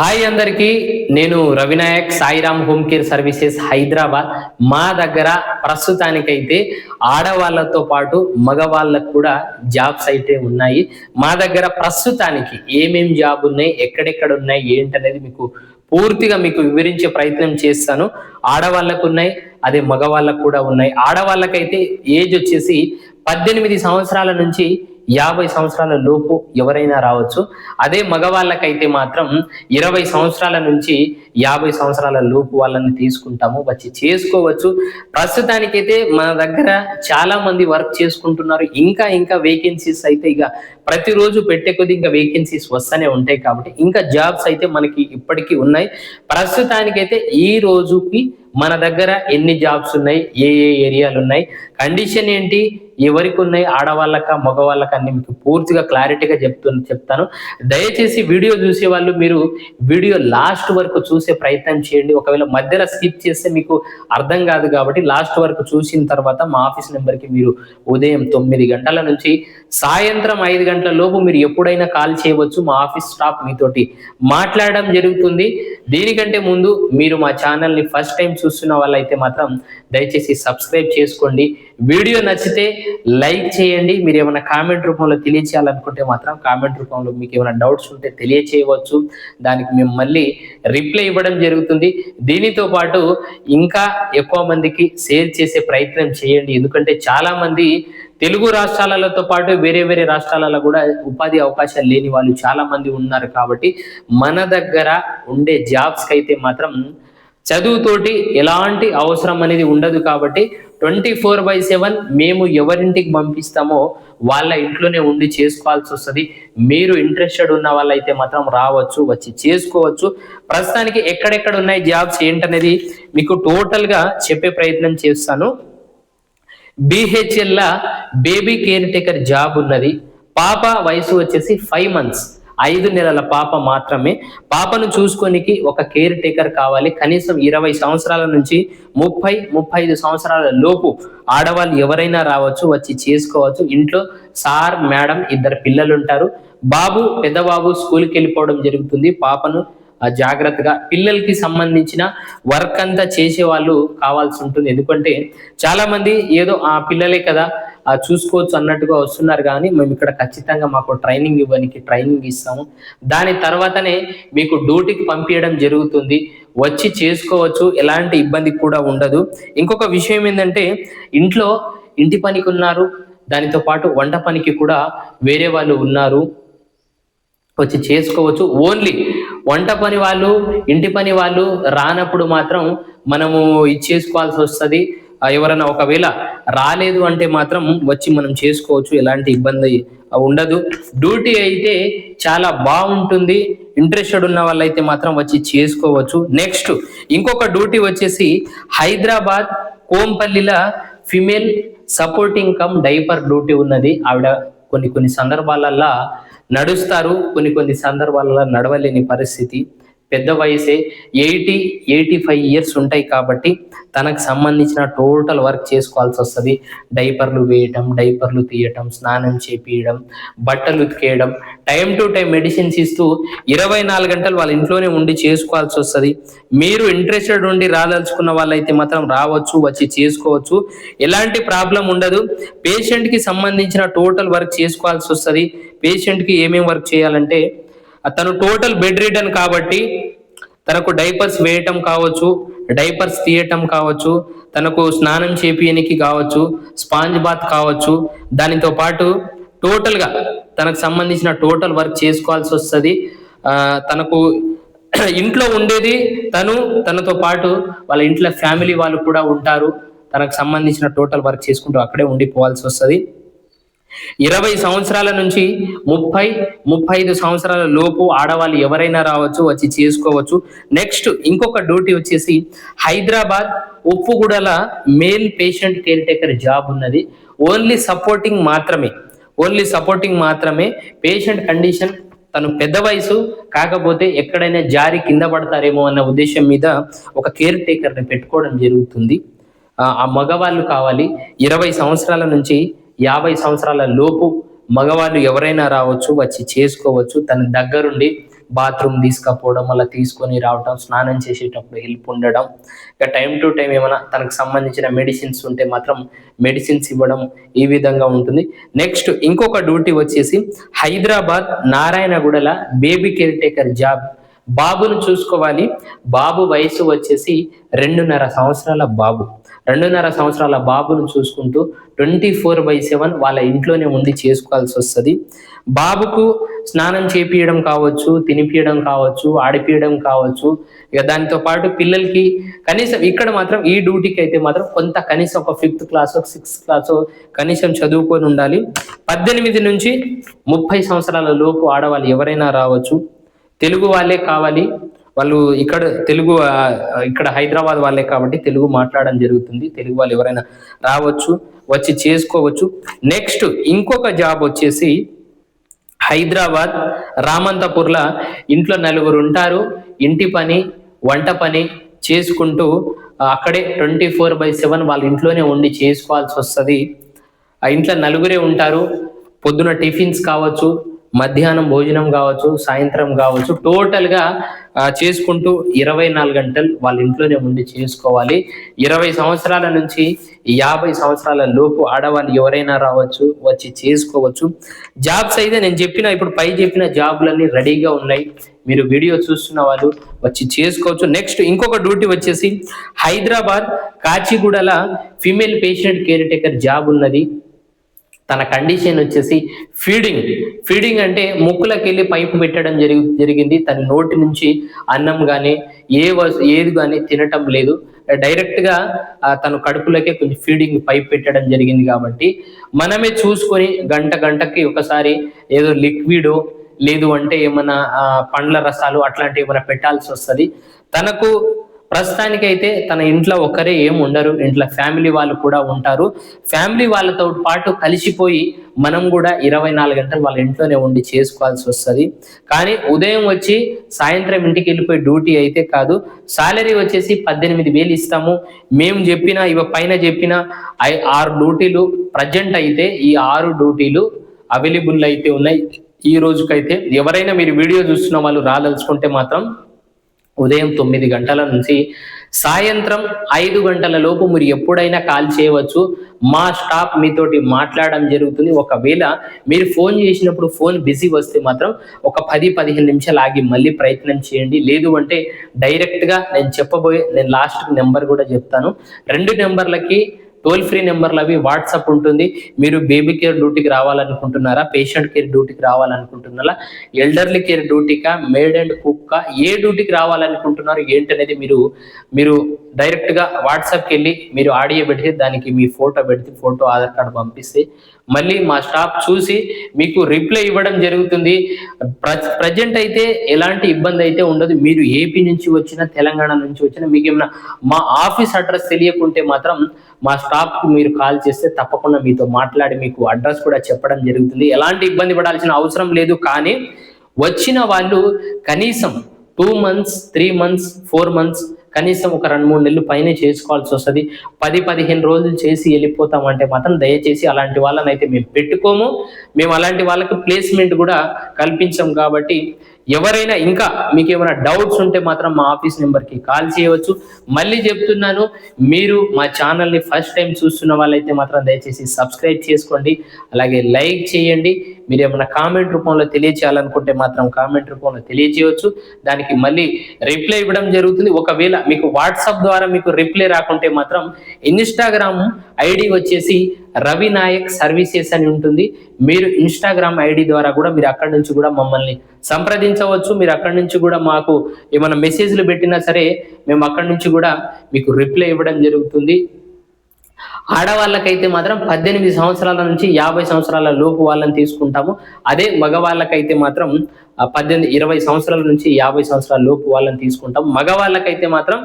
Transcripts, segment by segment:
Hi అందరికీ నేను Ravinayak Sairam home care services Hyderabad. మా దగ్గర ప్రస్తుతానికైతే ఆడవాళ్ళతో పాటు మగవాళ్ళకు కూడా జాబ్స్ అయితే ఉన్నాయి. మా దగ్గర ప్రస్తుతానికి ఏమేం జాబ్ ఉన్నాయి ఎక్కడెక్కడ ఉన్నాయి ఏంటనేది మీకు పూర్తిగా మీకు వివరించే ప్రయత్నం చేస్తాను. ఆడవాళ్ళకు ఉన్నాయి అదే మగవాళ్ళకు కూడా ఉన్నాయి. ఆడవాళ్ళకైతే ఏజ్ వచ్చేసి పద్దెనిమిది సంవత్సరాల నుంచి యాభై సంవత్సరాల లోపు ఎవరైనా రావచ్చు. అదే మగవాళ్ళకైతే మాత్రం ఇరవై సంవత్సరాల నుంచి యాభై సంవత్సరాల లోపు వాళ్ళని తీసుకుంటాము వచ్చి చేసుకోవచ్చు. ప్రస్తుతానికైతే మన దగ్గర చాలా మంది వర్క్ చేసుకుంటున్నారు. ఇంకా ఇంకా వేకెన్సీస్ అయితే ఇక ప్రతిరోజు పెట్టే కొద్ది ఇంకా వేకెన్సీస్ వస్తూనే ఉంటాయి కాబట్టి ఇంకా జాబ్స్ అయితే మనకి ఇప్పటికీ ఉన్నాయి. ప్రస్తుతానికైతే ఈ రోజుకి మన దగ్గర ఎన్ని జాబ్స్ ఉన్నాయి? ఏ ఏ ఏరియాలు ఉన్నాయి? కండిషన్ ఏంటి? ఎవరికి ఉన్నాయి? ఆడవాళ్ళక మగవాళ్ళక అన్ని మీకు పూర్తిగా క్లారిటీగా చెప్తు చెప్తాను. దయచేసి వీడియో చూసే వాళ్ళు మీరు వీడియో లాస్ట్ వరకు చూసి ప్రయత్నం చేయండి. ఒకవేళ మధ్యలో స్కిప్ చేస్తే మీకు అర్థం కాదు కాబట్టి లాస్ట్ వరకు చూసిన తర్వాత మా ఆఫీస్ నెంబర్కి మీరు ఉదయం తొమ్మిది గంటల నుంచి సాయంత్రం ఐదు గంటల లోపు మీరు ఎప్పుడైనా కాల్ చేయవచ్చు. మా ఆఫీస్ స్టాఫ్ మీతోటి మాట్లాడడం జరుగుతుంది. దీనికంటే ముందు మీరు మా ఛానల్ని ఫస్ట్ టైం చూస్తున్న వాళ్ళైతే మాత్రం దయచేసి సబ్స్క్రైబ్ చేసుకోండి. వీడియో నచ్చితే లైక్ చేయండి. మీరు ఏమైనా కామెంట్ రూపంలో తెలియచేయాలనుకుంటే మాత్రం కామెంట్ రూపంలో మీకు ఏమైనా డౌట్స్ ఉంటే తెలియచేయవచ్చు. దానికి మేము మళ్ళీ రిప్లై ఇవ్వడం జరుగుతుంది. దీనితో పాటు ఇంకా ఎక్కువ మందికి షేర్ చేసే ప్రయత్నం చేయండి. ఎందుకంటే చాలా మంది తెలుగు రాష్ట్రాలతో పాటు వేరే వేరే రాష్ట్రాలలో కూడా ఉపాధి అవకాశాలు లేని వాళ్ళు చాలా మంది ఉన్నారు కాబట్టి మన దగ్గర ఉండే జాబ్స్కి అయితే మాత్రం చదువుతోటి ఎలాంటి అవసరం అనేది ఉండదు కాబట్టి ట్వంటీ ఫోర్ బై సెవెన్ మేము ఎవరింటికి పంపిస్తామో వాళ్ళ ఇంట్లోనే ఉండి చేసుకోవాల్సి వస్తుంది. మీరు ఇంట్రెస్టెడ్ ఉన్న వాళ్ళైతే మాత్రం రావచ్చు వచ్చి చేసుకోవచ్చు. ప్రస్తుతానికి ఎక్కడెక్కడ ఉన్నాయి జాబ్స్ ఏంటనేది మీకు టోటల్గా చెప్పే ప్రయత్నం చేస్తాను. BHEL baby care taker job ఉన్నది. పాప వయసు వచ్చేసి ఫైవ్ మంత్స్. ఐదు నెలల పాప మాత్రమే. పాపను చూసుకోనికి ఒక కేర్ టేకర్ కావాలి. కనీసం ఇరవై సంవత్సరాల నుంచి ముప్పై ముప్పై ఐదు సంవత్సరాల లోపు ఆడవాళ్ళు ఎవరైనా రావచ్చు వచ్చి చేసుకోవచ్చు. ఇంట్లో సార్ మేడం ఇద్దరు పిల్లలు ఉంటారు. బాబు పెద్ద బాబు స్కూల్కి వెళ్ళిపోవడం జరుగుతుంది. పాపను ఆ జాగ్రత్తగా పిల్లలకి సంబంధించిన వర్క్ అంతా చేసే వాళ్ళు కావాల్సి ఉంటుంది. ఎందుకంటే చాలా మంది ఏదో ఆ పిల్లలే కదా చూసుకోవచ్చు అన్నట్టుగా వస్తున్నారు కానీ మేము ఇక్కడ ఖచ్చితంగా మాకు ట్రైనింగ్ ఇవ్వడానికి ట్రైనింగ్ ఇస్తాము. దాని తర్వాతనే మీకు డ్యూటీకి పంపించడం జరుగుతుంది. వచ్చి చేసుకోవచ్చు ఎలాంటి ఇబ్బంది కూడా ఉండదు. ఇంకొక విషయం ఏంటంటే ఇంట్లో ఇంటి పనికి ఉన్నారు దానితో పాటు వంట పనికి కూడా వేరే వాళ్ళు ఉన్నారు. వచ్చి చేసుకోవచ్చు. ఓన్లీ వంట పని వాళ్ళు ఇంటి పని వాళ్ళు రానప్పుడు మాత్రం మనము ఇచ్చేసుకోవాల్సి వస్తుంది. ఎవరైనా ఒకవేళ రాలేదు అంటే మాత్రం వచ్చి మనం చేసుకోవచ్చు ఎలాంటి ఇబ్బంది ఉండదు. డ్యూటీ అయితే చాలా బాగుంటుంది. ఇంట్రెస్టెడ్ ఉన్న వాళ్ళైతే మాత్రం వచ్చి చేసుకోవచ్చు. నెక్స్ట్ ఇంకొక డ్యూటీ వచ్చేసి Hyderabad కోంపల్లిల female supporting come diaper duty ఉన్నది. ఆవిడ కొన్ని కొన్ని సందర్భాలల్లో నడుస్తారు. కొన్ని కొన్ని సందర్భాలలో నడవలేని పరిస్థితి. పెద్ద వయసే ఎయిటీ ఎయిటీ ఫైవ్ ఇయర్స్ ఉంటాయి కాబట్టి తనకు సంబంధించిన టోటల్ వర్క్ చేసుకోవాల్సి వస్తుంది. డైపర్లు వేయటం డైపర్లు తీయటం స్నానం చేపియడం బట్టలు ఉతికేయడం టైం టు టైం మెడిసిన్స్ ఇస్తూ ఇరవై నాలుగు గంటలు వాళ్ళ ఇంట్లోనే ఉండి చేసుకోవాల్సి వస్తుంది. మీరు ఇంట్రెస్టెడ్ ఉండి రాదలుచుకున్న వాళ్ళైతే మాత్రం రావచ్చు వచ్చి చేసుకోవచ్చు. ఎలాంటి ప్రాబ్లం ఉండదు. పేషెంట్కి సంబంధించిన టోటల్ వర్క్ చేసుకోవాల్సి వస్తుంది. పేషెంట్కి ఏమేమి వర్క్ చేయాలంటే తను టోటల్ బెడ్ రిటర్న్ కాబట్టి తనకు డైపర్స్ వేయటం కావచ్చు డైపర్స్ తీయటం కావచ్చు తనకు స్నానం చేపియనికి కావచ్చు స్పాంజ్ బాత్ కావచ్చు దానితో పాటు టోటల్గా తనకు సంబంధించిన టోటల్ వర్క్ చేసుకోవాల్సి వస్తుంది. తనకు ఇంట్లో ఉండేది తను తనతో పాటు వాళ్ళ ఇంట్లో ఫ్యామిలీ వాళ్ళు కూడా ఉంటారు. తనకు సంబంధించిన టోటల్ వర్క్ చేసుకుంటూ అక్కడే ఉండిపోవాల్సి వస్తుంది. ఇరవై సంవత్సరాల నుంచి ముప్పై ముప్పై ఐదు సంవత్సరాల లోపు ఆడవాళ్ళు ఎవరైనా రావచ్చు వచ్చి చేసుకోవచ్చు. నెక్స్ట్ ఇంకొక డ్యూటీ వచ్చేసి Hyderabad ఉప్పుగూడల male patient care taker job ఉన్నది. ఓన్లీ సపోర్టింగ్ మాత్రమే. ఓన్లీ సపోర్టింగ్ మాత్రమే. పేషెంట్ కండిషన్ తను పెద్ద వయసు కాకపోతే ఎక్కడైనా జారి కింద పడతారేమో అన్న ఉద్దేశం మీద ఒక కేర్ టేకర్ని పెట్టుకోవడం జరుగుతుంది. ఆ ఆ మగవాళ్ళు కావాలి. ఇరవై సంవత్సరాల నుంచి యాభై సంవత్సరాల లోపు మగవాళ్ళు ఎవరైనా రావచ్చు వచ్చి చేసుకోవచ్చు. తన దగ్గరుండి బాత్రూమ్ తీసుకపోవడం అలా తీసుకొని రావడం స్నానం చేసేటప్పుడు హెల్ప్ ఉండడం. ఇక టైం టు టైం ఏమైనా తనకు సంబంధించిన మెడిసిన్స్ ఉంటే మాత్రం మెడిసిన్స్ ఇవ్వడం ఈ విధంగా ఉంటుంది. నెక్స్ట్ ఇంకొక డ్యూటీ వచ్చేసి హైదరాబాద్ నారాయణగూడల బేబీ కేర్ టేకర్ జాబ్. బాబును చూసుకోవాలి. బాబు వయసు వచ్చేసి రెండున్నర సంవత్సరాల బాబు. రెండున్నర సంవత్సరాల బాబును చూసుకుంటూ ట్వంటీ ఫోర్ బై సెవెన్ వాళ్ళ ఇంట్లోనే ఉండి చేసుకోవాల్సి వస్తుంది. బాబుకు స్నానం చేపియడం కావచ్చు తినిపియడం కావచ్చు ఆడిపియడం కావచ్చు. ఇక దానితో పాటు పిల్లలకి కనీసం ఇక్కడ మాత్రం ఈ డ్యూటీకి అయితే మాత్రం కొంత కనీసం ఒక ఫిఫ్త్ క్లాస్ సిక్స్త్ క్లాస్ కనీసం చదువుకొని ఉండాలి. పద్దెనిమిది నుంచి ముప్పై సంవత్సరాల లోపు ఆడవాళ్ళు ఎవరైనా రావచ్చు. తెలుగు వాళ్ళే కావాలి. వాళ్ళు ఇక్కడ తెలుగు ఇక్కడ హైదరాబాద్ వాళ్ళే కాబట్టి తెలుగు మాట్లాడడం జరుగుతుంది. తెలుగు వాళ్ళు ఎవరైనా రావచ్చు వచ్చి చేసుకోవచ్చు. నెక్స్ట్ ఇంకొక జాబ్ వచ్చేసి హైదరాబాద్ రామంతపూర్లో ఇంట్లో నలుగురు ఉంటారు. ఇంటి పని వంట పని చేసుకుంటూ అక్కడే ట్వంటీ ఫోర్ బై సెవెన్ వాళ్ళ ఇంట్లోనే ఉండి చేసుకోవాల్సి వస్తుంది. ఆ ఇంట్లో నలుగురే ఉంటారు. పొద్దున టిఫిన్స్ కావచ్చు మధ్యాహ్నం భోజనం కావచ్చు సాయంత్రం కావచ్చు టోటల్గా చేసుకుంటూ ఇరవై నాలుగు గంటలు వాళ్ళ ఇంట్లోనే ఉండి చేసుకోవాలి. ఇరవై సంవత్సరాల నుంచి యాభై సంవత్సరాల లోపు ఆడవాళ్ళు ఎవరైనా రావచ్చు వచ్చి చేసుకోవచ్చు. జాబ్స్ అయితే నేను చెప్పిన ఇప్పుడు పై చెప్పిన జాబ్లన్నీ రెడీగా ఉన్నాయి. మీరు వీడియో చూస్తున్న వాళ్ళు వచ్చి చేసుకోవచ్చు. నెక్స్ట్ ఇంకొక డ్యూటీ వచ్చేసి Hyderabad కాచిగూడల female patient care taker job ఉన్నది. తన కండిషన్ వచ్చేసి ఫీడింగ్ ఫీడింగ్ అంటే ముక్కులకు వెళ్ళి పైపు పెట్టడం జరిగి జరిగింది. తన నోటి నుంచి అన్నం కానీ ఏ ఏది కానీ తినటం లేదు. డైరెక్ట్గా ఆ, తన కొంచెం ఫీడింగ్ పైప్ పెట్టడం జరిగింది కాబట్టి మనమే చూసుకొని గంట గంటకి ఒకసారి ఏదో లిక్విడ్ లేదు అంటే ఏమైనా పండ్ల రసాలు అట్లాంటివి ఏమైనా పెట్టాల్సి వస్తుంది. తనకు ప్రస్తుతానికైతే తన ఇంట్లో ఒక్కరే ఏం ఉండరు. ఇంట్లో ఫ్యామిలీ వాళ్ళు కూడా ఉంటారు. ఫ్యామిలీ వాళ్ళతో పాటు కలిసిపోయి మనం కూడా ఇరవై నాలుగు గంటలు వాళ్ళ ఇంట్లోనే ఉండి చేసుకోవాల్సి వస్తుంది. కానీ ఉదయం వచ్చి సాయంత్రం ఇంటికి వెళ్ళిపోయి డ్యూటీ అయితే కాదు. సాలరీ వచ్చేసి పద్దెనిమిది వేలు ఇస్తాము. మేము చెప్పిన ఇవ పైన చెప్పిన ఐ- ఆరు డ్యూటీలు ప్రజెంట్ అయితే ఈ ఆరు డ్యూటీలు అవైలబుల్ అయితే ఉన్నాయి. ఈ రోజుకైతే ఎవరైనా మీరు వీడియో చూస్తున్న వాళ్ళు రాదలుచుకుంటే మాత్రం ఉదయం తొమ్మిది గంటల నుంచి సాయంత్రం ఐదు గంటల లోపు మీరు ఎప్పుడైనా కాల్ చేయవచ్చు. మా స్టాఫ్ మీతోటి మాట్లాడడం జరుగుతుంది. ఒకవేళ మీరు ఫోన్ చేసినప్పుడు ఫోన్ బిజీ వస్తే మాత్రం ఒక పది పదిహేను నిమిషాలు ఆగి మళ్ళీ ప్రయత్నం చేయండి. లేదు అంటే డైరెక్ట్గా నేను చెప్పబోయే నేను లాస్ట్ నెంబర్ కూడా చెప్తాను. రెండు నెంబర్లకి టోల్ ఫ్రీ నెంబర్లు అవి వాట్సాప్ ఉంటుంది. మీరు బేబీ కేర్ డ్యూటీకి రావాలనుకుంటున్నారా పేషెంట్ కేర్ డ్యూటీకి రావాలనుకుంటున్నారా ఎల్డర్లీ కేర్ డ్యూటీకా మేడ్ అండ్ కుక్క ఏ డ్యూటీకి రావాలనుకుంటున్నారు ఏంటనేది మీరు మీరు డైరెక్ట్గా వాట్సాప్కి వెళ్ళి మీరు ఆడియో పెడితే దానికి మీ ఫోటో పెడితే ఫోటో ఆధార్ కార్డు పంపిస్తే మళ్ళీ మా స్టాఫ్ చూసి మీకు రిప్లై ఇవ్వడం జరుగుతుంది. ప్రజెంట్ అయితే ఎలాంటి ఇబ్బంది అయితే ఉండదు. మీరు ఏపీ నుంచి వచ్చిన తెలంగాణ నుంచి వచ్చిన మీకు ఏమైనా మా ఆఫీస్ అడ్రస్ తెలియకుంటే మాత్రం మా స్టాఫ్కు మీరు కాల్ చేస్తే తప్పకుండా మీతో మాట్లాడి మీకు అడ్రస్ కూడా చెప్పడం జరుగుతుంది. ఎలాంటి ఇబ్బంది పడాల్సిన అవసరం లేదు. కానీ వచ్చిన వాళ్ళు కనీసం two months three months four months కనీసం ఒక రెండు మూడు నెలలు పైనే చేసుకోవాల్సి వస్తుంది. పది పదిహేను రోజులు చేసి వెళ్ళిపోతామంటే మాత్రం దయచేసి అలాంటి వాళ్ళని అయితే మేము పెట్టుకోము. మేము అలాంటి వాళ్ళకి ప్లేస్మెంట్ కూడా కల్పించాం కాబట్టి ఎవరైనా ఇంకా మీకు ఏమైనా డౌట్స్ ఉంటే మాత్రం మా ఆఫీస్ నెంబర్కి కాల్ చేయవచ్చు. మళ్ళీ చెప్తున్నాను మీరు మా ఛానల్ని ఫస్ట్ టైం చూస్తున్న వాళ్ళైతే మాత్రం దయచేసి సబ్స్క్రైబ్ చేసుకోండి. అలాగే లైక్ చేయండి. మీరు ఏమైనా కామెంట్ రూపంలో తెలియచేయాలనుకుంటే మాత్రం కామెంట్ రూపంలో తెలియచేయవచ్చు. దానికి మళ్ళీ రిప్లై ఇవ్వడం జరుగుతుంది. ఒకవేళ మీకు వాట్సాప్ ద్వారా మీకు రిప్లై రాకుంటే మాత్రం ఇన్స్టాగ్రామ్ ఐడి వచ్చేసి రవి నాయక్ సర్వీసెస్ అని ఉంటుంది. మీరు ఇన్స్టాగ్రామ్ ఐడి ద్వారా కూడా మీరు అక్కడి నుంచి కూడా మమ్మల్ని సంప్రదించవచ్చు. మీరు అక్కడి నుంచి కూడా మాకు ఏమైనా మెసేజ్లు పెట్టినా సరే మేము అక్కడి నుంచి కూడా మీకు రిప్లై ఇవ్వడం జరుగుతుంది. ఆడవాళ్ళకైతే మాత్రం పద్దెనిమిది సంవత్సరాల నుంచి యాభై సంవత్సరాల లోపు వాళ్ళని తీసుకుంటాము. అదే మగవాళ్ళకైతే మాత్రం పద్దెనిమిది ఇరవై సంవత్సరాల నుంచి యాభై సంవత్సరాల లోపు వాళ్ళని తీసుకుంటాం మగవాళ్ళకైతే మాత్రం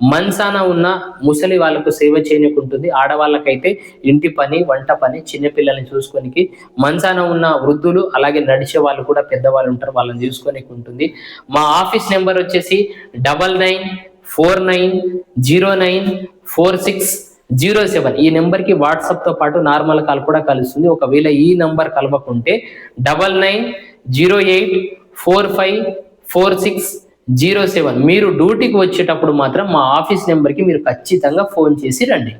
మన్సాన ఉన్న ముసలి వాళ్ళకు సేవ చేయనికుంటుంది ఆడవాళ్ళకైతే ఇంటి పని వంట పని చిన్నపిల్లల్ని చూసుకోనికి మన్సాన ఉన్న వృద్ధులు అలాగే నడిచే వాళ్ళు కూడా పెద్దవాళ్ళు ఉంటారు వాళ్ళని చూసుకోనికి ఉంటుంది. మా ఆఫీస్ నెంబర్ వచ్చేసి double nine four nine zero nine four six zero seven. ఈ నెంబర్కి వాట్సాప్తో పాటు నార్మల్ కాల్ కూడా కలుస్తుంది. ఒకవేళ ఈ number కలవకుంటే double nine zero eight four five four six zero seven. మీరు డ్యూటీకి వచ్చేటప్పుడు మాత్రం మా ఆఫీస్ నెంబర్కి మీరు ఖచ్చితంగా ఫోన్ చేసి రండి.